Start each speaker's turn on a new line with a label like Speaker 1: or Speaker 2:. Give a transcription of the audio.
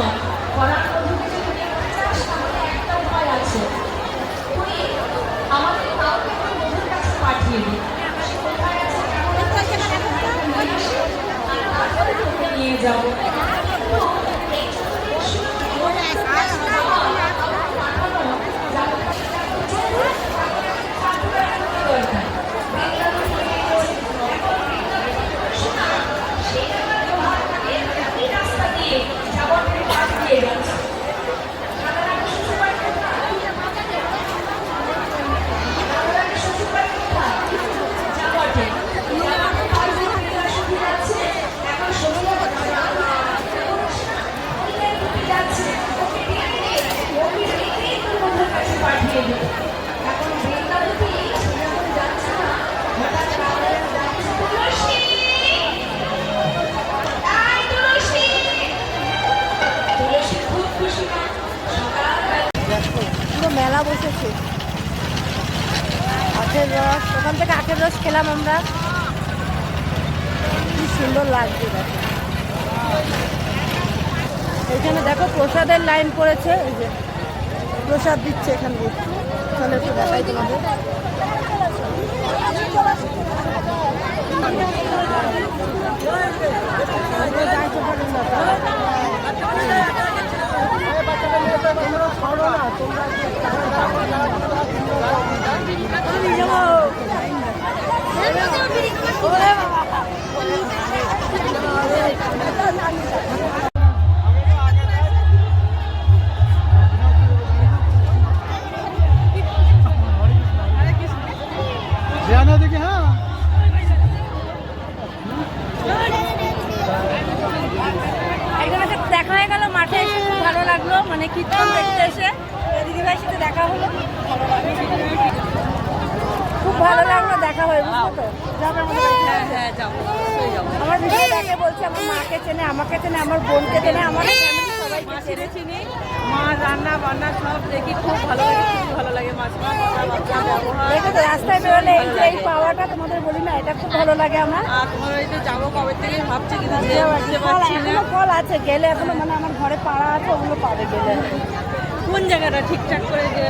Speaker 1: যায় করার পদ্ধতিতে যদি এগোতে চাস তাহলে একটা উপায় আছে তুই আমাদের কাউকে তোর বন্ধুর কাছে পাঠিয়ে দিই সে কোথায় আছে কেমন আছে নিয়ে যাব
Speaker 2: মেলা বসেছে। আখের রস, ওখান থেকে আখের রস খেলাম আমরা। কি সুন্দর লাগছে দেখো। এখানে দেখো প্রসাদের লাইন পড়েছে, এই যে প্রসাদ দিচ্ছে এখান দিয়ে। তাহলে একটু দেখাই তোমাদের।
Speaker 1: দেখা হয়ে গেল, মাঠে খুব ভালো লাগল মানে কীর্তন দেখতে এসে দিদিভাইয়ের সাথে দেখা হলো খুব ভালো লাগল, দেখা হয়ে, বুঝলো তো? হ্যাঁ হ্যাঁ যাব অবশ্যই যাব আমার দেখে বলছে আমার মাকে চেনে আমাকে চেনে আমার বোনকে চেনে আমার ফ্যামিলি সবাইকে চেনে। চিনি মা রান্না বান্না সব দেখি খুব ভালো লাগে খুব
Speaker 2: ভালো লাগে
Speaker 1: মাছ
Speaker 2: মাছ
Speaker 1: বাচ্চা দেখো তো রাস্তায় বেরোলে এই যে এই পাওয়াটা তোমাদের বলি না এটা খুব ভালো লাগে আমার। আর
Speaker 2: তোমার বাড়িতে যাব কবে থেকে ভাবছি কিন্তু
Speaker 1: যে পারছি না। কল আছে গেলে
Speaker 2: এখনও মানে আমার
Speaker 1: ঘরে পাড়া আছে ওগুলো পাবে গেলে।
Speaker 2: কোন জায়গাটা ঠিকঠাক করে গেলে?